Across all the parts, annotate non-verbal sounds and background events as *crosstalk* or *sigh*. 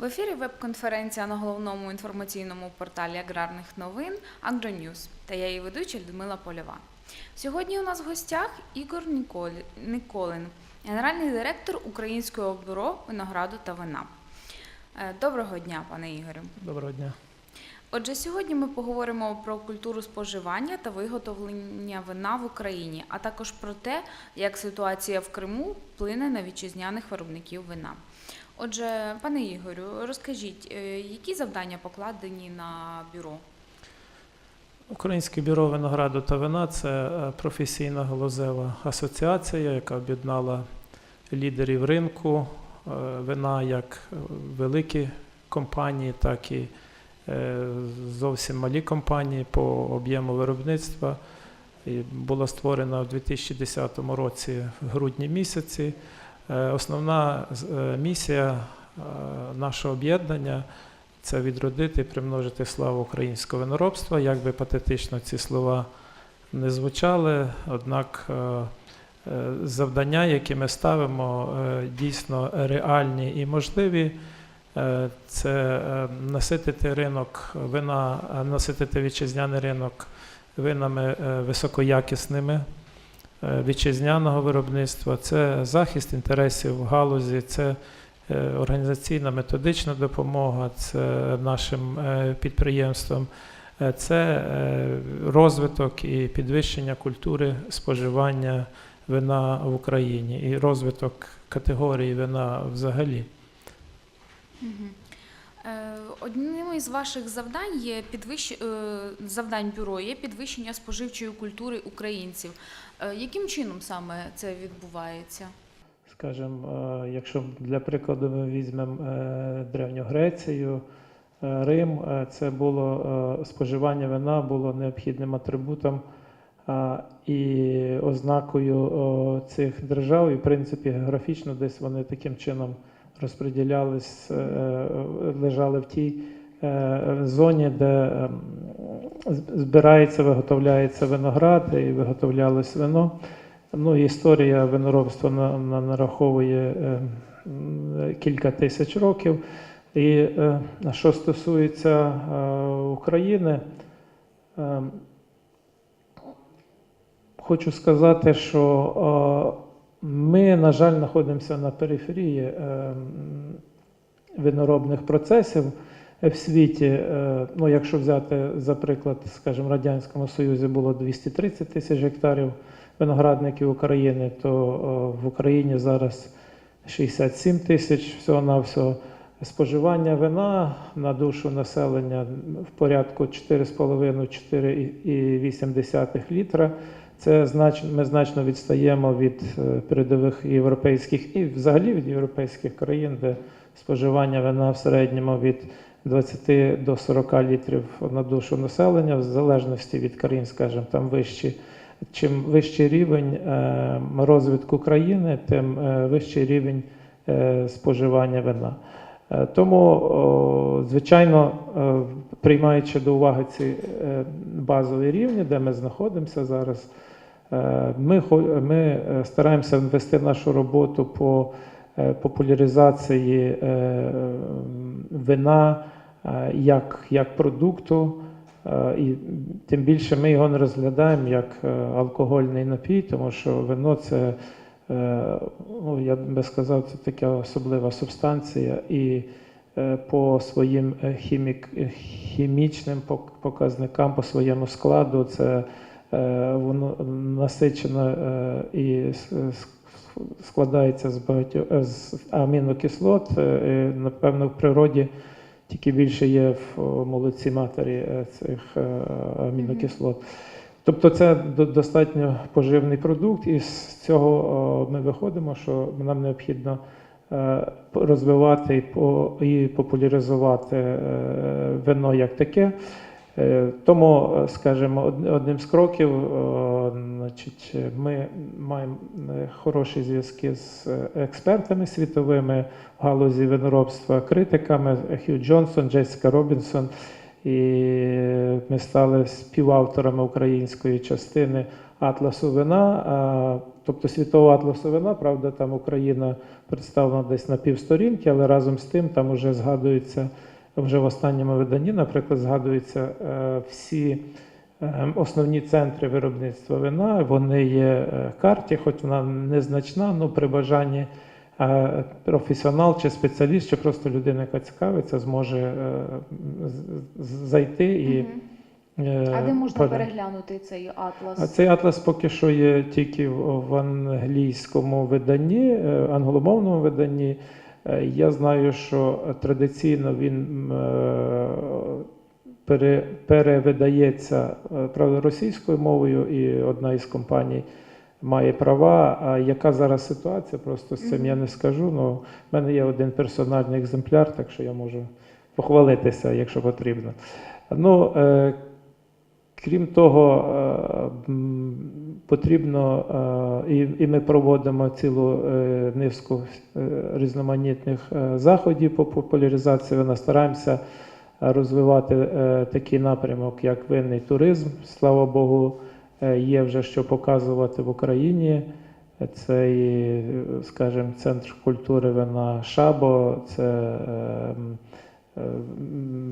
В ефірі веб-конференція на головному інформаційному порталі аграрних новин «Агроньюз» та я її ведуча Людмила Польова. Сьогодні у нас в гостях Ігор Николин, генеральний директор Українського бюро винограду та вина. Е, Доброго дня, пане Ігорю. Доброго дня. Отже, сьогодні ми поговоримо про культуру споживання та виготовлення вина в Україні, а також про те, як ситуація в Криму вплине на вітчизняних виробників вина. Отже, пане Ігорю, розкажіть, е, які завдання покладені на бюро? Українське бюро винограду та вина це е, професійна галузева асоціація, яка об'єднала лідерів ринку е, вина як великі компанії, так і зовсім малі компанії по об'єму виробництва. І була створена в 2010 році в грудні місяці. Е, Основна е, місія е, нашого об'єднання це відродити і примножити славу українського виноробства. Як би патетично ці слова не звучали, однак завдання, які ми ставимо, дійсно реальні і можливі. Це наситити ринок вина, наситити вітчизняний ринок винами високоякісними вітчизняного виробництва, це захист інтересів в галузі, це е, організаційна методична допомога, це нашим е, підприємствам, е, це е, розвиток і підвищення культури споживання вина в Україні і розвиток категорії вина взагалі. Е, Одним із ваших завдань є підвищ... е, завдань бюро є підвищення споживчої культури українців. Е, Яким чином саме це відбувається? Скажімо, е, якщо для прикладу ми візьмемо е, Древню Грецію, е, Рим, е, це було е, споживання вина було необхідним атрибутом і ознакою цих держав, і в принципі географічно десь вони таким чином розподілялись, е, е, лежали в тій е, зоні, де ем, збирається, виготовляється виноград і виготовлялось вино. Ну, історія виноробства на, на, нараховує е, кілька тисяч років. І що стосується України, е, хочу сказати, що ми, на жаль, знаходимося на периферії е, виноробних процесів в світі. Е, Ну, якщо взяти, за приклад, скажімо, в Радянському Союзі було 230 тисяч гектарів виноградників України, то е, в Україні зараз 67 тисяч всього-навсього. Споживання вина на душу населення в порядку 4,5-4,8 літра. Це значно, ми значно відстаємо від е, передових європейських і взагалі від європейських країн, де споживання вина в середньому від 20 до 40 літрів на душу населення, в залежності від країн, скажімо, там вищі. Чим вищий рівень е, розвитку країни, тим е, вищий рівень споживання вина. Е, Тому, звичайно, е, приймаючи до уваги ці е, базові рівні, де ми знаходимося зараз, ми, стараємося вести нашу роботу по популяризації вина як, як продукту. І тим більше ми його не розглядаємо як алкогольний напій, тому що вино це, ну, я би сказав, це така особлива субстанція. І е, по своїм е, хімік, е, хімічним показникам, по своєму складу, це е, воно насичено е, і складається з багатьох е, з амінокислот. Е, Напевно, в природі тільки більше є в о, молоці матері е, цих е, амінокислот. Тобто це достатньо поживний продукт, і з цього ми виходимо, що нам необхідно е, розвивати і по- і популяризувати е, вино як таке. Е, Тому, скажімо, одним з кроків, значить, ми маємо хороші зв'язки з експертами світовими в галузі виноробства, критиками Хью Джонсон, Джесіка Робінсон. І ми стали співавторами української частини атласу вина, тобто світового атласу вина, правда, там Україна представлена десь на півсторінки, але разом з тим там вже згадується вже в останньому виданні, наприклад, згадуються е, всі е, основні центри виробництва вина. Вони є е, карті, хоч вона незначна, але при бажанні професіонал чи спеціаліст, чи просто людина, яка цікавиться, зможе е, зайти і. Е, А де можна пере- переглянути цей атлас? а цей атлас поки що є тільки в англійському виданні, е, англомовному виданні. Я знаю, що традиційно він пере- перевидається правда, російською мовою, і одна із компаній має права. А яка зараз ситуація? Просто з цим я не скажу. Ну, в мене є один персональний екземпляр, так що я можу похвалитися, якщо потрібно. Ну, е, Крім того, е, потрібно, е, і, ми проводимо цілу е, низку різноманітних заходів по популяризації. Вона стараємося розвивати такий напрямок, як винний туризм. Слава Богу, є вже що показувати в Україні. Це, е, скажімо, центр культури вина Шабо, це е, е,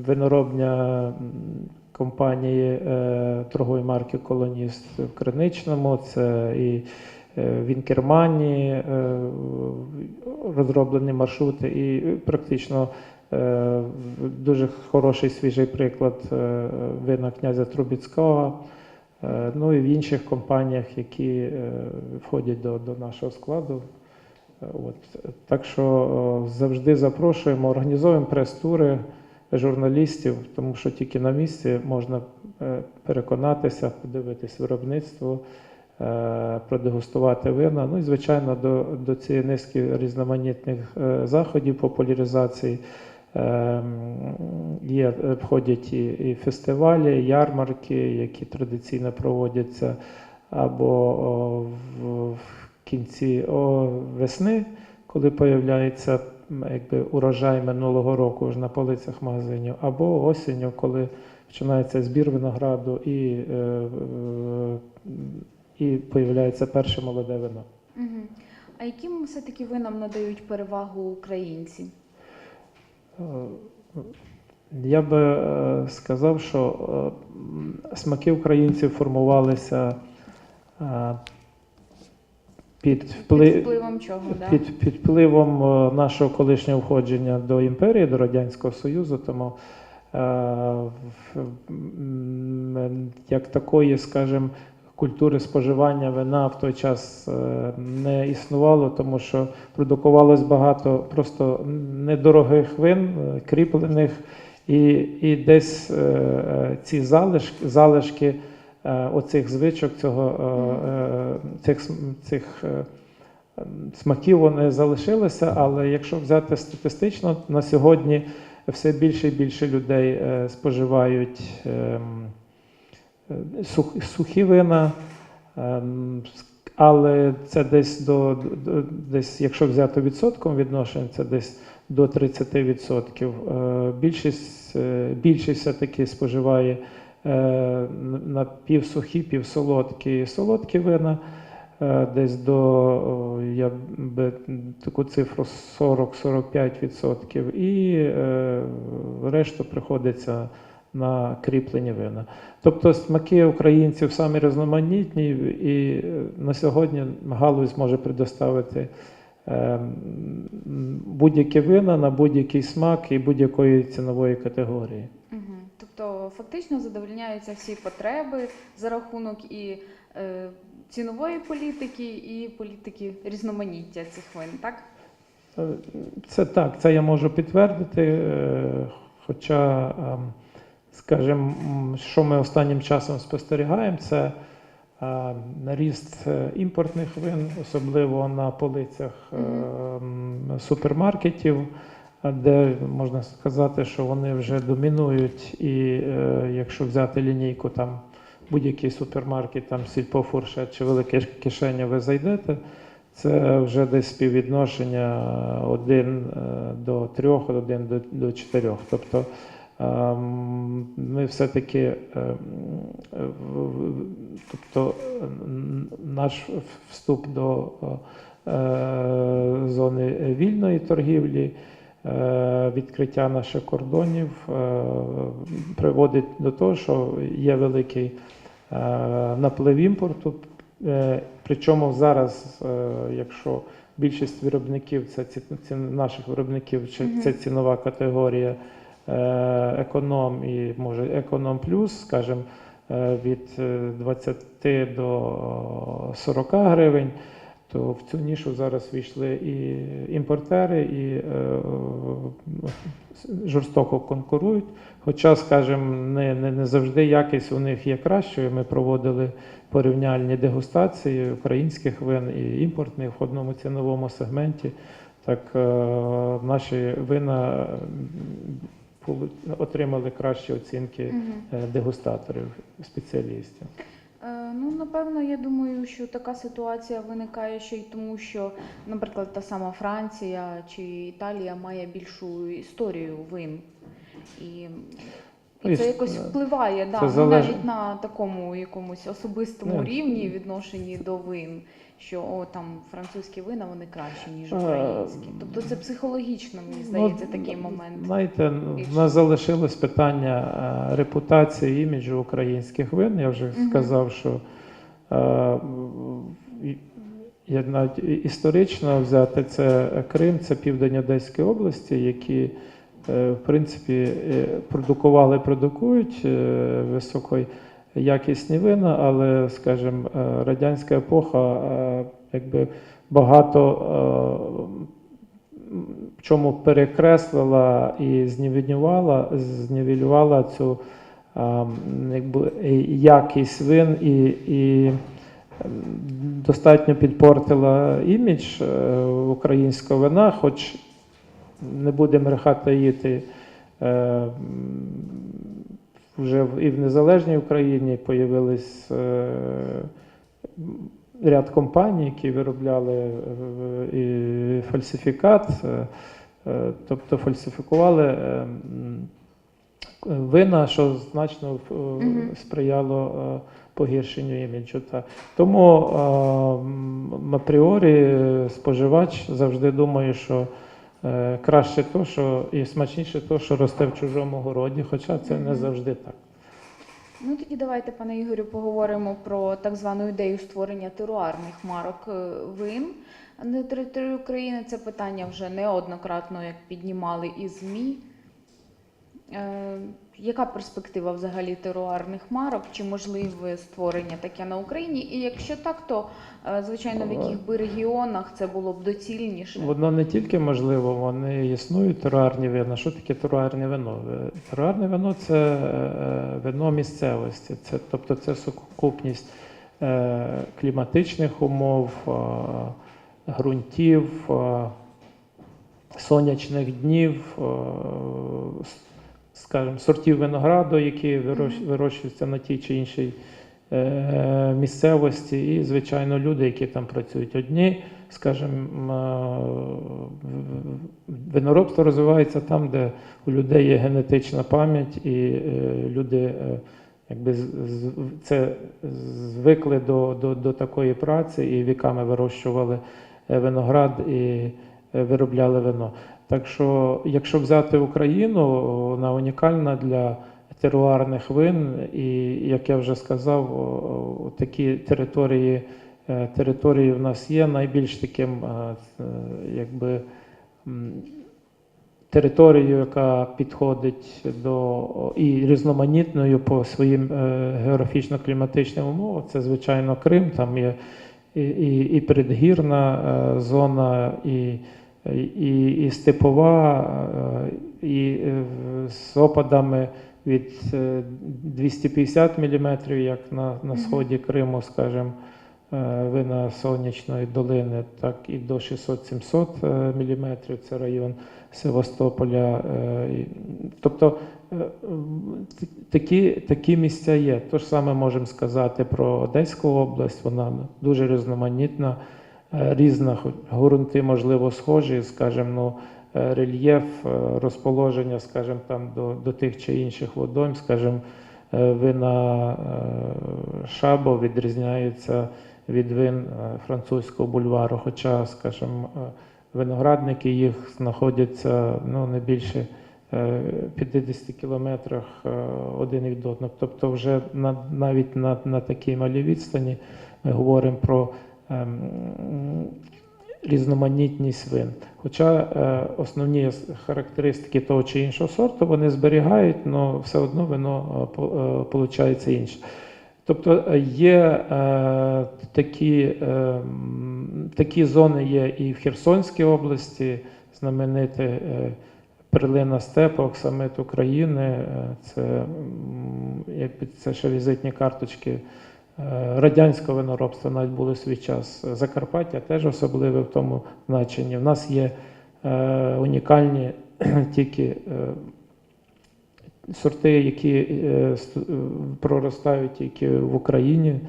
виноробня компанії е, торгової марки Колоніст в Криничному, це і е, в Інкермані е, розроблені маршрути, і практично е, дуже хороший свіжий приклад е, вина князя Трубіцького. Е, Ну і в інших компаніях, які е, входять до, до нашого складу. Е, От. Так що завжди запрошуємо, організовуємо прес-тури журналістів, тому що тільки на місці можна переконатися, подивитись виробництво, продегустувати вина. Ну і звичайно, до, до цієї низки різноманітних заходів популяризації. Е, Є, е, входять і, і фестивалі, ярмарки, які традиційно проводяться або о, в, в кінці о, весни, коли появляється якби, урожай минулого року вже на полицях магазинів, або осінню, коли починається збір винограду і, е, е, і появляється перше молоде вино. А яким все-таки винам надають перевагу українці? Е, Я би е, сказав, що е, смаки українців формувалися під Під впливом чого? Да? Під, під впливом нашого колишнього входження до імперії, до Радянського Союзу, тому як такої, скажімо, культури споживання вина в той час е, не існувало, тому що продукувалось багато просто недорогих вин, е, кріплених, і, і десь е, ці залишки, залишки оцих звичок, цього, цих, цих смаків вони залишилися, але якщо взяти статистично, на сьогодні все більше і більше людей споживають ем, сухі вина, ем, але це десь до, десь, якщо взяти відсотком відношення, це десь до 30%. Е, Більшість, е, більшість все-таки споживає е, на півсухі, півсолодкі солодкі вина. Е, Десь до я би таку цифру 40-45%, і е, решту приходиться на кріплені вина. Тобто смаки українців самі різноманітні, і е, на сьогодні галузь може предоставити е, будь-які вина на будь-який смак і будь-якої цінової категорії. Тобто фактично задовольняються всі потреби за рахунок і е, цінової політики, і політики різноманіття цих вин, так? Це так, це я можу підтвердити. Хоча, ем, скажімо, що ми останнім часом спостерігаємо, це е, наріст е, імпортних вин, особливо на полицях ем, супермаркетів, е, де можна сказати, що вони вже домінують, і е, якщо взяти лінійку там. Будь-який супермаркет, там сільпофурше чи велике кишеня, ви зайдете, це вже десь співвідношення 1 до 3, 1 до, 4. Тобто ми все-таки, ем, тобто наш вступ до е, зони вільної торгівлі, е, відкриття наших кордонів е, приводить до того, що є великий наплив імпорту. Причому зараз, якщо більшість виробників, це ці, наших виробників, це цінова категорія економ і може економ плюс, скажімо, е, від е, 20 до 40 гривень, то в цю нішу зараз війшли і імпортери, і е, жорстоко конкурують. Хоча, скажімо, не, не, не завжди якість у них є кращою. Ми проводили порівняльні дегустації українських вин і імпортних в одному ціновому сегменті. Так е, наші вина отримали кращі оцінки е, дегустаторів, спеціалістів. Е, Ну, напевно, я думаю, що така ситуація виникає ще й тому, що, наприклад, та сама Франція чи Італія має більшу історію вин. І, Ну, і і це якось впливає да, це ну, залежить- навіть на такому якомусь особистому Ну, рівні відношенні до вин, що о, там французькі вина вони кращі, ніж Е, українські. Тобто це психологічно, мені здається, Ну, такий момент. Знаєте, в нас залишилось питання е, репутації іміджу українських вин. Я вже Мгм. сказав, що е, я навіть історично взяти це Крим, це південь Одеської області, які в принципі продукували, продукують високої якісні вина, але, скажімо, е, радянська епоха е, якби багато е, в чому перекреслила і знівелювала, знівелювала цю якби, якість вин і, і достатньо підпортила імідж українського вина, хоч не будемо рехатаїти. м, Вже і в незалежній Україні появились е, ряд компаній, які виробляли е, і фальсифікат, е, тобто фальсифікували вина, що значно сприяло погіршенню іміджу. Тому апріорі споживач завжди думає, що краще то, що і смачніше то, що росте в чужому городі, хоча це не завжди так. Ну тоді давайте, пане Ігорю, поговоримо про так звану ідею створення теруарних марок е, вин на території України. Це питання вже неоднократно як піднімали і ЗМІ. Е, яка перспектива взагалі теруарних марок? Чи можливе створення таке на Україні? І якщо так, то е, звичайно в яких би регіонах це було б доцільніше? Воно не тільки можливо, вони існують теруарні вина. Що таке теруарне вино? Е, Теруарне вино це вино місцевості, це, тобто це сукупність кліматичних умов, ґрунтів, сонячних днів, скажімо, сортів винограду, які вирощуються на тій чи іншій е, місцевості, і, звичайно, люди, які там працюють. Одні, скажімо, виноробство розвивається там, де у людей є генетична пам'ять, і е, люди е, якби це звикли до, до, до такої праці і віками вирощували е, виноград і е, виробляли вино. Так що, якщо взяти Україну, вона унікальна для теруарних вин, і як я вже сказав, такі території, е, території в нас є найбільш таким, е, е, якби. Територією, яка підходить до і різноманітною по своїм географічно-кліматичним умовам, це звичайно Крим, там є і, і, і передгірна зона, і, і, і степова, е, і е, з опадами від е, 250 мм, як на, на сході Криму, скажімо, е, вина сонячної долини, так і до 600-700 мм, це район Севастополя. е, Тобто е, такі, такі місця є. То ж саме можемо сказати про Одеську область, вона дуже різноманітна, е, різна, хоч ґрунти, можливо, схожі, скажімо, ну, е, рельєф, е, розположення, скажімо, там до, до тих чи інших водойм, скажімо, е, вина е, Шабо відрізняються від вин е, французького бульвару, хоча, скажімо, е, виноградники їх знаходяться ну, не більше е, 50 кілометрах е, один від одного. Тобто вже на, навіть на, на такій малій відстані ми говоримо про різноманітність вин. Хоча е, основні характеристики того чи іншого сорту вони зберігають, але все одно вино е, по- е, получається інше. Тобто е, є е, такі, е, такі зони є і в Херсонській області, знамените е, перлина степу, оксамит України. е, Це, якби це ще візитні карточки е, радянського виноробства навіть були свій час. Закарпаття теж особливе в тому значенні. В нас є е, унікальні *clears throat* тільки е, сорти, які е, ст- е, проростають тільки в Україні.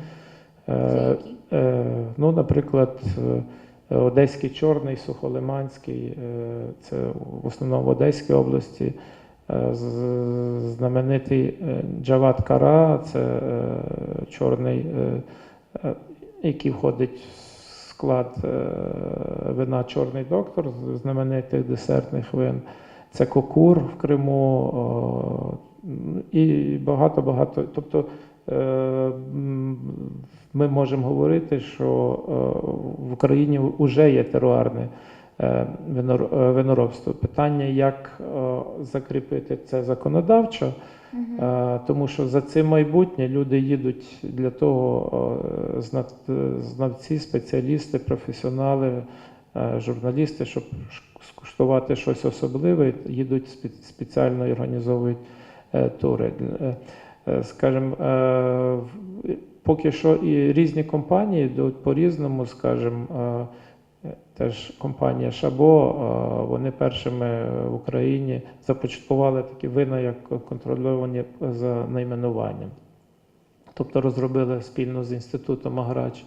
Е? Е, Ну, наприклад, е, Одеський чорний, Сухолиманський, е, це в основному в Одеській області. Е, Знаменитий е, Джават Кара, це е, чорний, який входить в склад вина Чорний доктор, знаменитих десертних вин. Це Кокур в Криму і багато-багато. Тобто ми можемо говорити, що в Україні вже є теруарне виноробство. Питання, як е, закріпити це законодавчо. Е, тому що за це майбутнє люди їдуть для того, е, зна- е, знавці, спеціалісти, професіонали, е, журналісти, щоб скуштувати щось особливе, їдуть спеціально і організовують е, тури. Е, е, Скажімо, е, поки що і різні компанії йдуть по-різному, скажімо, е, е, теж компанія Шабо, е, вони першими в Україні започаткували такі вина, як контрольовані за найменуванням. Тобто розробили спільно з інститутом Аграч,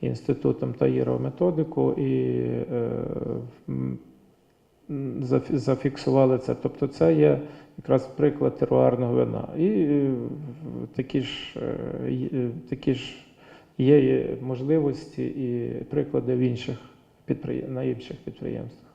інститутом Таїрова методику і е, зафіксували це. Тобто це є якраз приклад теруарного вина. І е, такі ж, такі ж є можливості і приклади в інших підприє- на інших підприємствах.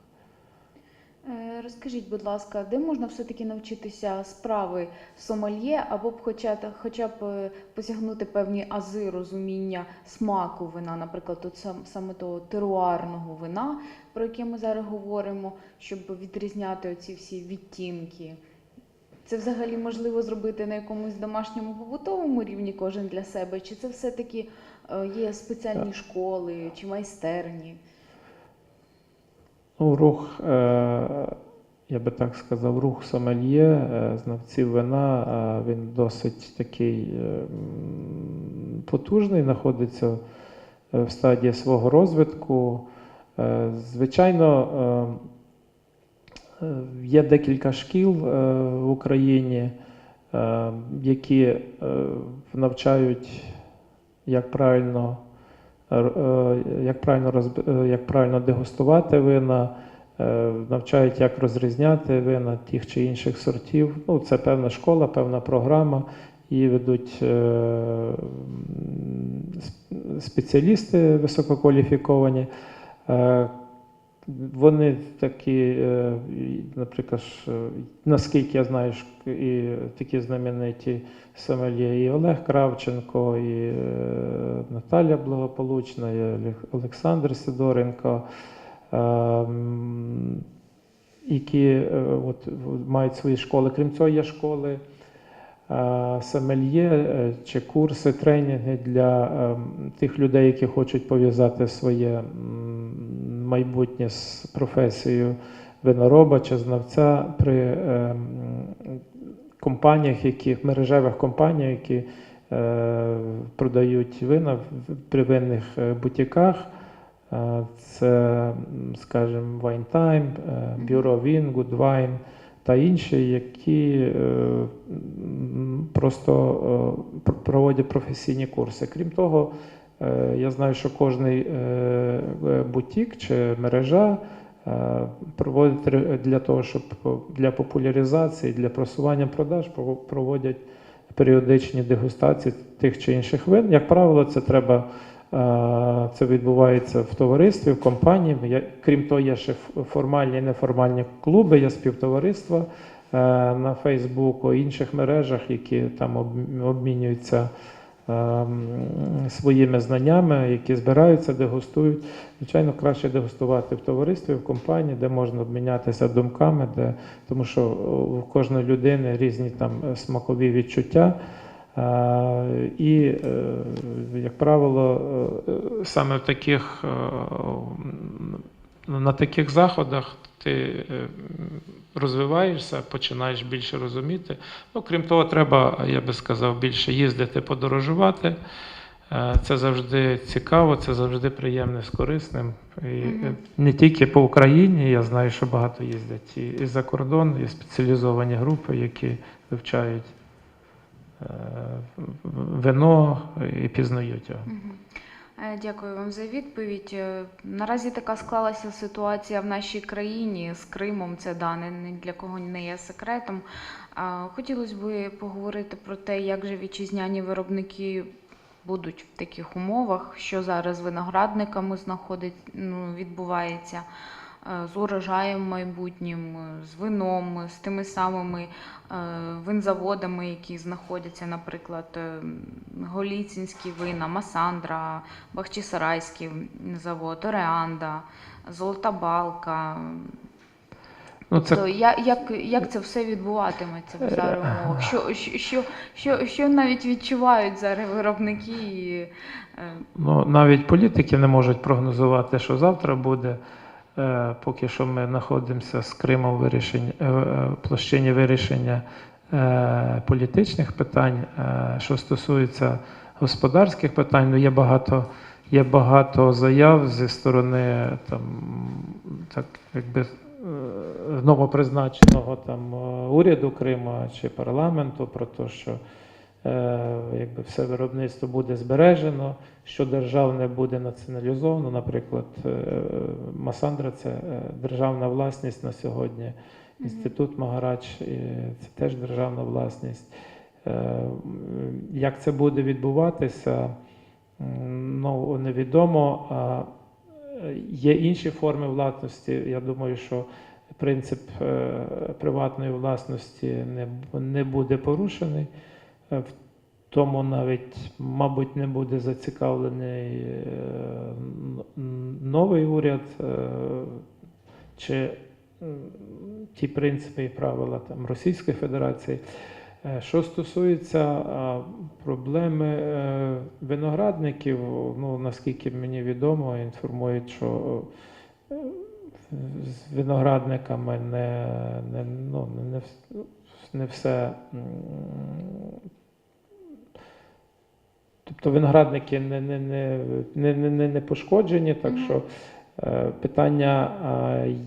Е, Розкажіть, будь ласка, де можна все-таки навчитися справи сомельє, або б хоча, хоча б е, посягнути певні ази розуміння смаку вина, наприклад, от сам, саме того теруарного вина, про яке ми зараз говоримо, щоб відрізняти оці всі відтінки. Це взагалі можливо зробити на якомусь домашньому побутовому рівні кожен для себе, чи це все-таки е, є спеціальні школи чи майстерні? Ну, рух, е, я би так сказав, рух сомельє, е, знавців вина, е, він досить такий потужний, знаходиться в стадії свого розвитку. Звичайно, є декілька шкіл в Україні, які навчають, як правильно як правильно, розб- е, як правильно дегустувати вина, е, навчають, як розрізняти вина тих чи інших сортів. Ну, це певна школа, певна програма. Її ведуть е, спеціалісти висококваліфіковані. Вони такі, е, наприклад, е, наскільки я знаю, і такі знамениті сомельє, і Олег Кравченко, і е, Наталя Благополучна, і Олександр Сидоренко, е, які от, мають свої школи. Крім цього, є школи сомельє е, чи курси, тренінги для е, тих людей, які хочуть пов'язати своє майбутнє з професією винороба чи знавця при е, компаніях, які мережевих компаніях, які е, продають вина в- при винних е, бутіках. Е, Це, скажімо, Wine Time, Bureau Wine, Good Wine та інші, які просто проводять професійні курси. Крім того, я знаю, що кожний е, е, бутік чи мережа е, проводити для того, щоб для популяризації, для просування продаж проводять періодичні дегустації тих чи інших вин. Як правило, це треба. е, Це відбувається в товаристві, в компанії. Я- Крім того, є ще формальні і неформальні клуби, є співтовариства е, на Фейсбуку, інших мережах, які там обмінюються своїми знаннями, які збираються, дегустують. Звичайно, краще дегустувати в товаристві, в компанії, де можна обмінятися думками, де, тому що у кожної людини різні там смакові відчуття. Е, І, е, як правило, е, саме в таких, на таких заходах ти е, розвиваєшся, починаєш більше розуміти. Ну, крім того, треба, я би сказав, більше їздити, подорожувати. Е, Це завжди цікаво, це завжди приємне з корисним. І е, не тільки по Україні, я знаю, що багато їздять і, і за кордон, і спеціалізовані групи, які вивчають е, вино і пізнають його. Мгм. Е, Дякую вам за відповідь. Е, Наразі така склалася ситуація в нашій країні з Кримом. Це дане ні для кого не є секретом. Хотілося б поговорити про те, як же вітчизняні виробники будуть в таких умовах, що зараз виноградниками знаходить, ну, відбувається. Е, З урожаєм майбутнім, е, з вином, з тими самими е, винзаводами, які знаходяться, наприклад, е, Голіцинські вина, Масандра, Бахчисарайський завод, Ореанда, Золота Балка. Ну, це То я, як, як це все відбуватиметься в зараз умовах? Що, що, що, що, навіть відчувають зараз виробники? І, е, Ну, навіть політики не можуть прогнозувати, що завтра буде. Е, Поки що ми знаходимося з Кримом в вирішенні, е, е, площині вирішення е, політичних питань. Що стосується господарських питань, ну є багато, є багато заяв зі сторони там, так, якби, новопризначеного там, уряду Криму чи парламенту про те, що якби все виробництво буде збережено, що державне буде націоналізовано. Наприклад, е, Масандра це е, державна власність на сьогодні. Інститут Магарач е, це теж державна власність. Е, Як це буде відбуватися, ну невідомо. Е, є інші форми власності. Я думаю, що принцип е, приватної власності не буде порушений. Е, В тому навіть, мабуть, не буде зацікавлений е, новий уряд е, чи ті принципи і правила там, Російської Федерації. Що стосується проблеми виноградників, ну наскільки мені відомо, інформують, що з виноградниками не, не, ну, не, не все. Тобто виноградники не, не, не, не, не, не, пошкоджені, так що е, питання,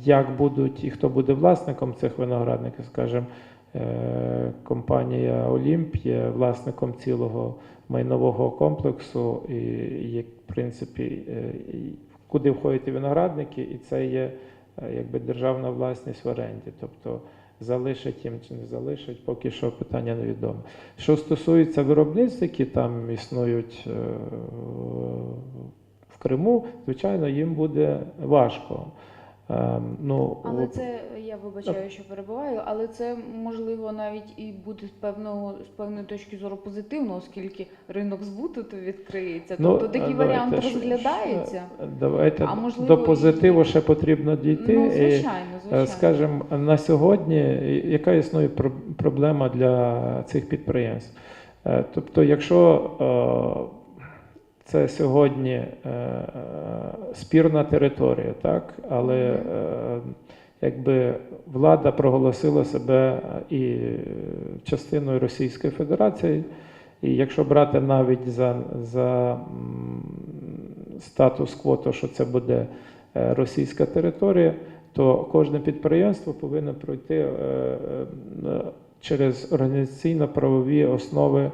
як будуть і хто буде власником цих виноградників, скажімо, е, компанія Олімп є власником цілого майнового комплексу, і, як, в принципі, е, і куди входять і виноградники, і це є якби державна власність в оренді. Тобто залишать їм чи не залишать, поки що питання невідоме. Що стосується виробництв, які там існують е, в Криму, звичайно, їм буде важко. Ем, Ну, Але це я вибачаю, що перебуваю, але це можливо навіть і буде з певного з певної точки зору позитивно, оскільки ринок збуту то відкриється. ну, Тобто такий давайте варіант розглядається. Давайте А можливо, до позитиву і- ще потрібно дійти. Ну, звичайно, Е, звичайно. Скажімо, на сьогодні яка існує проблема для цих підприємств? Е, Тобто, якщо е, це сьогодні е, е, спірна територія, так, але е, якби влада проголосила себе і частиною Російської Федерації, і якщо брати навіть за, за статус-кво, то що це буде е, російська територія, то кожне підприємство повинно пройти е, е, через організаційно-правові основи е,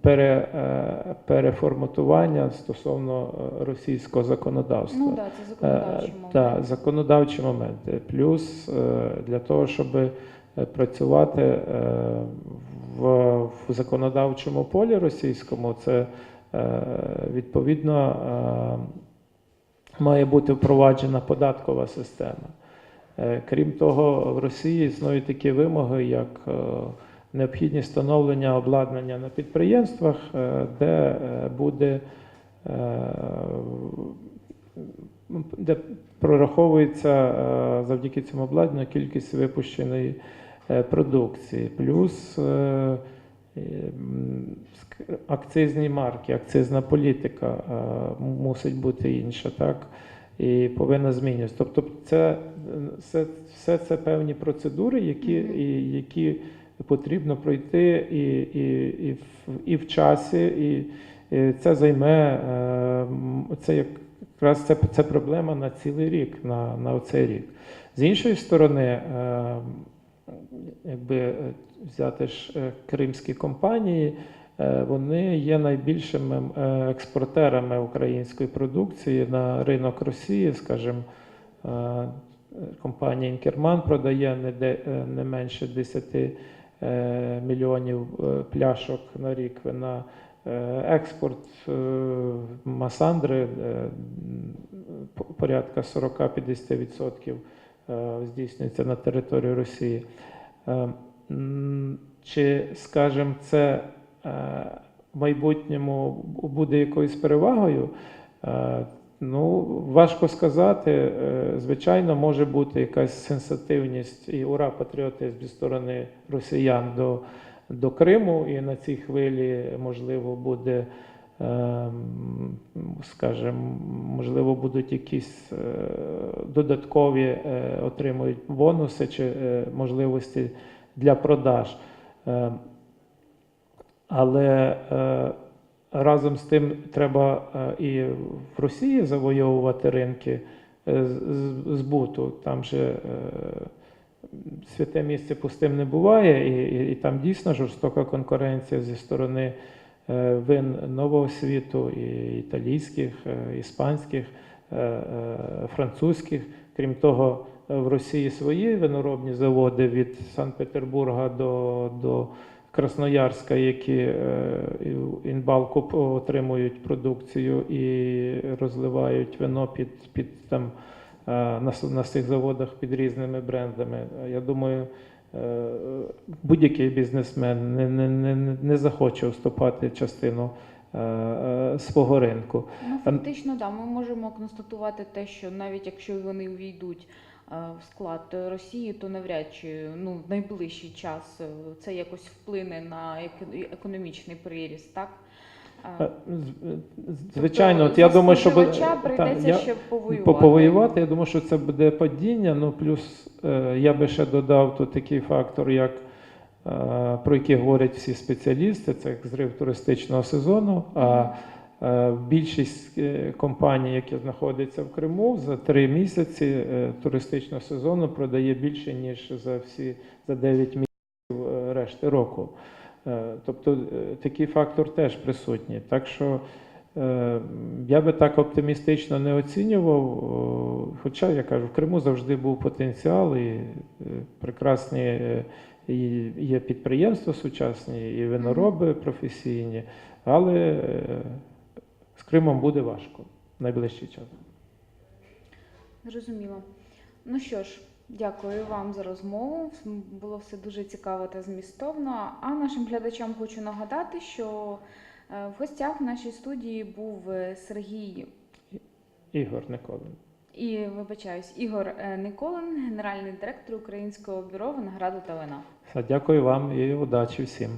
пере, е, переформатування стосовно е, російського законодавства. Ну так, це законодавчий момент. Так, законодавчі моменти. Плюс е, для того, щоб е, працювати е, в, в законодавчому полі російському, це е, відповідно е, має бути впроваджена податкова система. Е, Крім того, в Росії існують такі вимоги, як е, необхідність встановлення обладнання на підприємствах, е, де е, буде е, де прораховується завдяки цьому обладнанню кількість випущеної продукції, плюс акцизні марки, акцизна політика мусить бути інша, так? І повинна змінюватися. Тобто, це все, все це певні процедури, які, які потрібно пройти і, і, і, в, і в часі, і, і це займе е, це якраз це, це проблема на цілий рік, на, на оцей рік. З іншої сторони, е, якби е, взяти ж кримські компанії, вони є найбільшими експортерами української продукції на ринок Росії, скажімо. Компанія Інкерман продає не, менше 10 е, мільйонів е, пляшок на рік вина. Е, Експорт е, Масандри е, порядка 40-50% е, здійснюється на території Росії. Е, Чи, скажімо, це е, в майбутньому буде якоюсь перевагою? Ну, важко сказати. Е, Звичайно, може бути якась сенситивність і ура патріотизм зі сторони росіян до, до Криму, і на цій хвилі можливо буде, ем, скажімо, можливо, будуть якісь е, додаткові е, отримують бонуси чи можливості для продаж. Е, Але разом з тим треба е, і в Росії завойовувати ринки е, збуту. Там же е, святе місце пустим не буває, і, і, і там дійсно жорстока конкуренція зі сторони вин нового світу, і італійських, іспанських, французьких. Крім того, в Росії свої виноробні заводи від Санкт-Петербурга до, до Красноярська, які е, інбалку отримують продукцію і розливають вино під, під там е, на, на цих заводах під різними брендами. Е, Я думаю, будь-який бізнесмен не, не, не, не захоче уступати частину свого ринку. Ну, фактично, да, ми можемо констатувати те, що навіть якщо вони увійдуть в склад Росії, то навряд чи ну, в найближчий час е, це якось вплине на економічний приріст, так? Е, Е, Звичайно, тобто от я думаю, що та, прийдеться я- ще повоювати. повоювати. Я думаю, що це буде падіння. Ну плюс е, я би ще додав тут такий фактор, як е, про який говорять всі спеціалісти, це як зрив туристичного сезону. А е, більшість е, компаній, які знаходяться в Криму, за три місяці е, туристичного сезону продає більше ніж за всі за 9 місяців е, решти року. Е, Тобто е, такий фактор теж присутній. Так що е, я би так оптимістично не оцінював. Хоча я кажу, в Криму завжди був потенціал і е, прекрасні е, і є підприємства сучасні, і винороби професійні, але е, Кримом буде важко найближчий час. Зрозуміло. Ну що ж, дякую вам за розмову. Було все дуже цікаво та змістовно. А нашим глядачам хочу нагадати, що е, в гостях в нашій студії був е, Сергій Ігор Николин. і, вибачаюсь, Ігор е, Николин, генеральний директор Українського бюро винограду та вина. Дякую вам і удачі всім.